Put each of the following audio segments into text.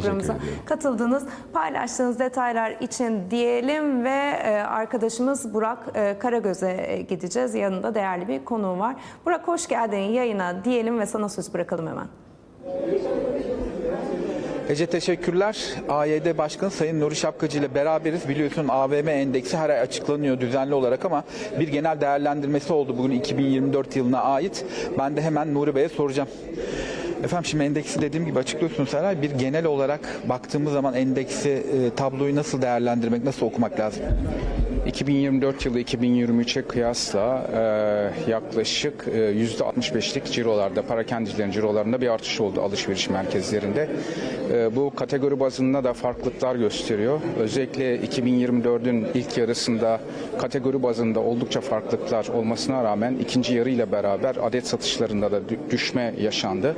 programımıza katıldınız. Paylaştığınız detaylar için diyelim ve e, arkadaşımız Burak e, Karagöz'e e, gideceğiz. Yanında değerli bir konuğu var. Burak hoş geldin yayına diyelim ve sana söz bırakalım hemen. Ece teşekkürler. AYD Başkanı Sayın Nuri Şapkacı ile beraberiz. Biliyorsun AVM endeksi her ay açıklanıyor düzenli olarak ama bir genel değerlendirmesi oldu bugün 2024 yılına ait. Ben de hemen Nuri Bey'e soracağım. Efendim şimdi endeksi dediğim gibi açıklıyorsunuz her ay. Bir genel olarak baktığımız zaman endeksi e, tabloyu nasıl değerlendirmek, nasıl okumak lazım? 2024 yılı 2023'e kıyasla e, yaklaşık e, %65'lik cirolarda, parakendicilerin cirolarında bir artış oldu alışveriş merkezlerinde. E, bu kategori bazında da farklılıklar gösteriyor. Özellikle 2024'ün ilk yarısında kategori bazında oldukça farklılıklar olmasına rağmen ikinci yarı ile beraber adet satışlarında da dü- düşme yaşandı.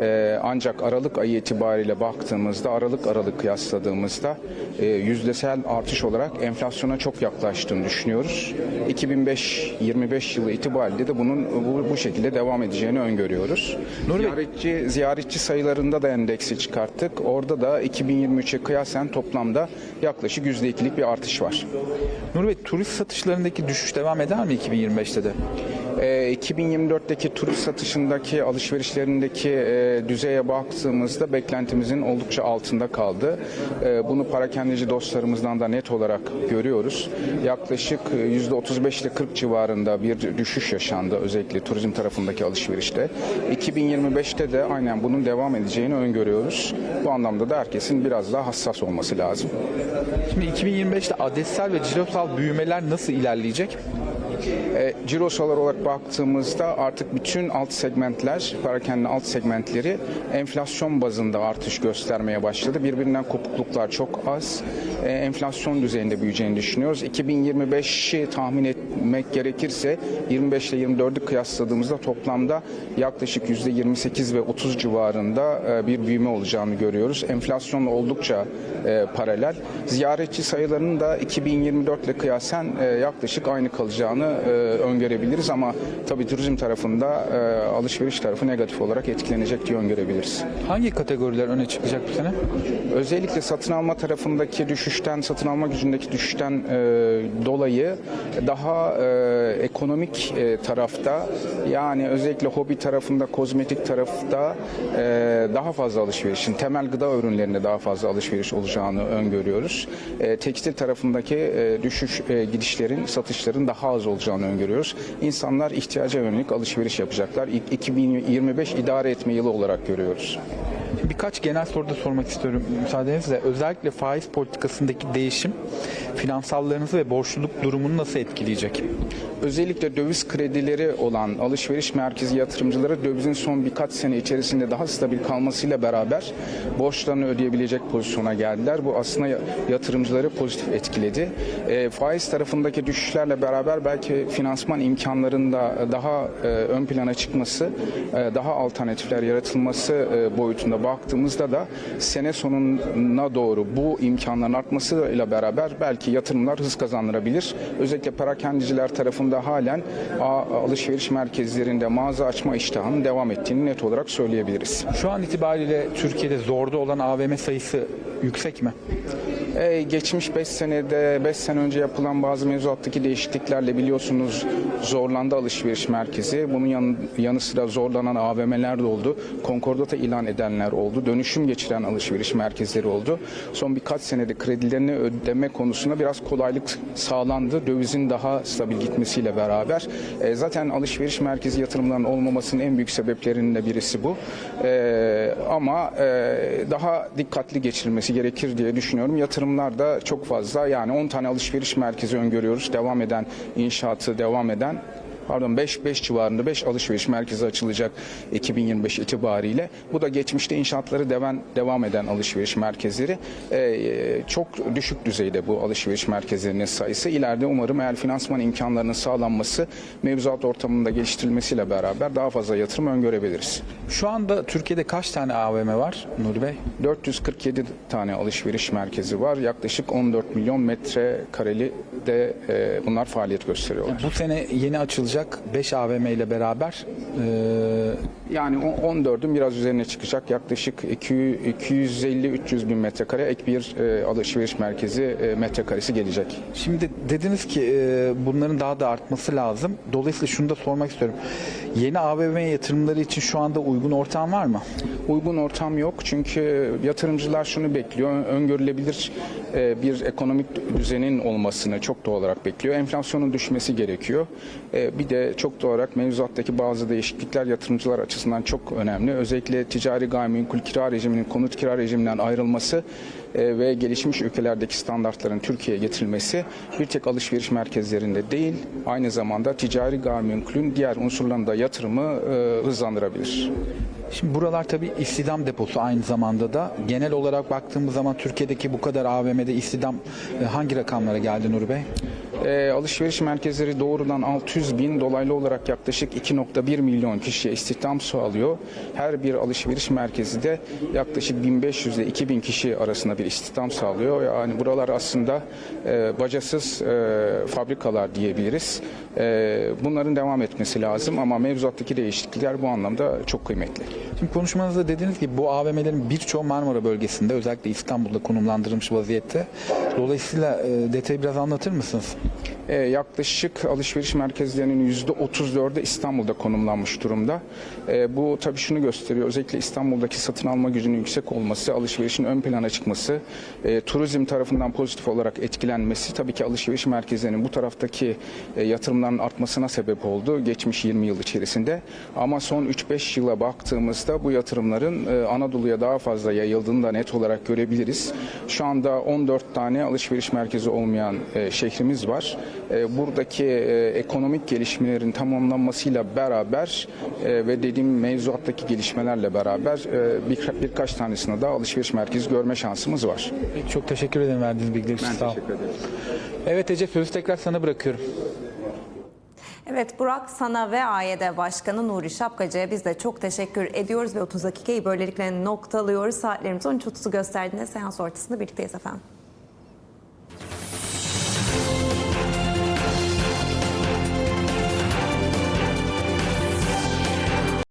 E, ancak Aralık ayı itibariyle baktığımızda, Aralık Aralık kıyasladığımızda e, yüzdesel artış olarak enflasyona çok yaklaştığını düşünüyoruz. 2025 yılı itibariyle de bunun bu, bu şekilde devam edeceğini öngörüyoruz. Nuri Ziyaretçi, ziyaretçi sayılarında da endeksi çıkarttık. Orada da 2023'e kıyasen toplamda yaklaşık %2'lik bir artış var. Nuri Bey turist satışlarındaki düşüş devam eder mi 2025'te de? E, 2024'teki turist satışındaki alışverişlerindeki e, düzeye baktığımızda beklentimizin oldukça altında kaldı. E, bunu parakendici dostlarımızdan da net olarak görüyoruz. Yaklaşık e, %35 ile 40 civarında bir düşüş yaşandı özellikle turizm tarafındaki alışverişte. 2025'te de aynen bunun devam edeceğini öngörüyoruz. Bu anlamda da herkesin biraz daha hassas olması lazım. Şimdi 2025'te adetsel ve cirosal büyümeler nasıl ilerleyecek? E, cirosal olarak baktığımızda artık bütün alt segmentler, parakende alt segmentleri enflasyon bazında artış göstermeye başladı. Birbirinden kopukluklar çok az. E, enflasyon düzeyinde büyüyeceğini düşünüyoruz. 2025'i tahmin etmek gerekirse 25 ile 24'ü kıyasladığımızda toplamda yaklaşık %28 ve 30 civarında e, bir büyüme olacağını görüyoruz. Enflasyonla oldukça e, paralel. Ziyaretçi sayılarının da 2024 ile kıyasen e, yaklaşık aynı kalacağını e, öngörebiliriz ama tabii turizm tarafında e, alışveriş tarafı negatif olarak etkilenecek diye öngörebiliriz. Hangi kategoriler öne çıkacak bu sene? Özellikle satın alma tarafındaki düşüşten, satın alma gücündeki düşüşten e, dolayı daha e, ekonomik e, tarafta yani özellikle hobi tarafında, kozmetik tarafta e, daha fazla alışverişin, temel gıda ürünlerinde daha fazla alışveriş olacağını öngörüyoruz. E, tekstil tarafındaki e, düşüş e, gidişlerin, satışların daha az olacağını öngörüyoruz. İnsanlar ihtiyaca yönelik alışveriş yapacaklar. İ- 2025 idare etme yılı olarak görüyoruz. Birkaç genel soru da sormak istiyorum müsaadenizle. Özellikle faiz politikasındaki değişim finansallarınızı ve borçluluk durumunu nasıl etkileyecek? Özellikle döviz kredileri olan alışveriş merkezi yatırımcıları dövizin son birkaç sene içerisinde daha stabil kalmasıyla beraber borçlarını ödeyebilecek pozisyona geldiler. Bu aslında ya- yatırımcıları pozitif etkiledi. E, faiz tarafındaki düşüşlerle beraber belki finansman imkanlarında daha e, ön plana çıkması, e, daha alternatifler yaratılması e, boyutunda baktığımızda da sene sonuna doğru bu imkanların artmasıyla beraber belki yatırımlar hız kazandırabilir. Özellikle perakendiciler tarafında halen alışveriş merkezlerinde mağaza açma iştahının devam ettiğini net olarak söyleyebiliriz. Şu an itibariyle Türkiye'de zorda olan AVM sayısı yüksek mi? Ee, geçmiş 5 senede 5 sene önce yapılan bazı mevzuattaki değişikliklerle biliyorsunuz zorlandı alışveriş merkezi. Bunun yan, yanı sıra zorlanan AVM'ler de oldu. Konkordata ilan edenler oldu. Dönüşüm geçiren alışveriş merkezleri oldu. Son birkaç senede kredilerini ödeme konusunda biraz kolaylık sağlandı. Dövizin daha stabil gitmesiyle beraber. Ee, zaten alışveriş merkezi yatırımlarının olmamasının en büyük sebeplerinden birisi bu. Ee, ama e, daha dikkatli geçirilmesi gerekir diye düşünüyorum. Yatırımlar da çok fazla yani 10 tane alışveriş merkezi öngörüyoruz. Devam eden inşaatı devam eden pardon 5 5 civarında 5 alışveriş merkezi açılacak 2025 itibariyle. Bu da geçmişte inşaatları devam devam eden alışveriş merkezleri. Ee, çok düşük düzeyde bu alışveriş merkezlerinin sayısı. İleride umarım eğer finansman imkanlarının sağlanması, mevzuat ortamında geliştirilmesiyle beraber daha fazla yatırım öngörebiliriz. Şu anda Türkiye'de kaç tane AVM var Nuri Bey? 447 tane alışveriş merkezi var. Yaklaşık 14 milyon metrekareli de e, bunlar faaliyet gösteriyorlar. Bu sene yeni açılacak açılacak 5 AVM ile beraber e, Yani o- 14'ün biraz üzerine çıkacak. Yaklaşık 250-300 bin metrekare ek bir e, alışveriş merkezi e, metrekaresi gelecek. Şimdi dediniz ki e, bunların daha da artması lazım. Dolayısıyla şunu da sormak istiyorum. Yeni AVM yatırımları için şu anda uygun ortam var mı? Uygun ortam yok çünkü yatırımcılar şunu bekliyor. Öngörülebilir e, bir ekonomik düzenin olmasını çok doğal olarak bekliyor. Enflasyonun düşmesi gerekiyor. E, Bir de çok doğal olarak mevzuattaki bazı değişiklikler yatırımcılar açısından çok önemli. Özellikle ticari gayrimenkul kira rejiminin konut kira rejiminden ayrılması e, ve gelişmiş ülkelerdeki standartların Türkiye'ye getirilmesi bir tek alışveriş merkezlerinde değil, aynı zamanda ticari gayrimenkulün diğer unsurlarında yatırımı e, hızlandırabilir. Şimdi buralar tabii istihdam deposu aynı zamanda da. Genel olarak baktığımız zaman Türkiye'deki bu kadar AVM'de istihdam e, hangi rakamlara geldi Nuri Bey? E, alışveriş merkezleri doğrudan 600 bin, dolaylı olarak yaklaşık 2.1 milyon kişiye istihdam sağlıyor. Her bir alışveriş merkezi de yaklaşık 1500 ile 2000 kişi arasında bir istihdam sağlıyor. Yani buralar aslında e, bacasız e, fabrikalar diyebiliriz. E, bunların devam etmesi lazım ama mevzuattaki değişiklikler bu anlamda çok kıymetli. Şimdi konuşmanızda dediniz ki bu AVM'lerin birçoğu Marmara bölgesinde özellikle İstanbul'da konumlandırılmış vaziyette. Dolayısıyla e, detayı biraz anlatır mısınız? E, yaklaşık alışveriş merkezlerinin %34'ü İstanbul'da konumlanmış durumda. E, bu tabii şunu gösteriyor. Özellikle İstanbul'daki satın alma gücünün yüksek olması, alışverişin ön plana çıkması, e, turizm tarafından pozitif olarak etkilenmesi tabii ki alışveriş merkezlerinin bu taraftaki e, yatırımların artmasına sebep oldu geçmiş 20 yıl içerisinde. Ama son 3-5 yıla baktığımızda bu yatırımların e, Anadolu'ya daha fazla yayıldığını da net olarak görebiliriz. Şu anda 14 tane alışveriş merkezi olmayan e, şehrimiz var. E, buradaki e, ekonomik gelişmelerin tamamlanmasıyla beraber e, ve dediğim mevzuattaki gelişmelerle beraber bir, birkaç tanesinde daha alışveriş merkezi görme şansımız var. Peki, çok teşekkür ederim verdiğiniz bilgiler için. Sağ olun. ederim. Evet Ece sözü tekrar sana bırakıyorum. Evet Burak sana ve AYD Başkanı Nuri Şapkacı'ya biz de çok teşekkür ediyoruz ve 30 dakikayı böylelikle noktalıyoruz. Saatlerimiz 13.30'u gösterdiğinde seans ortasında birlikteyiz efendim.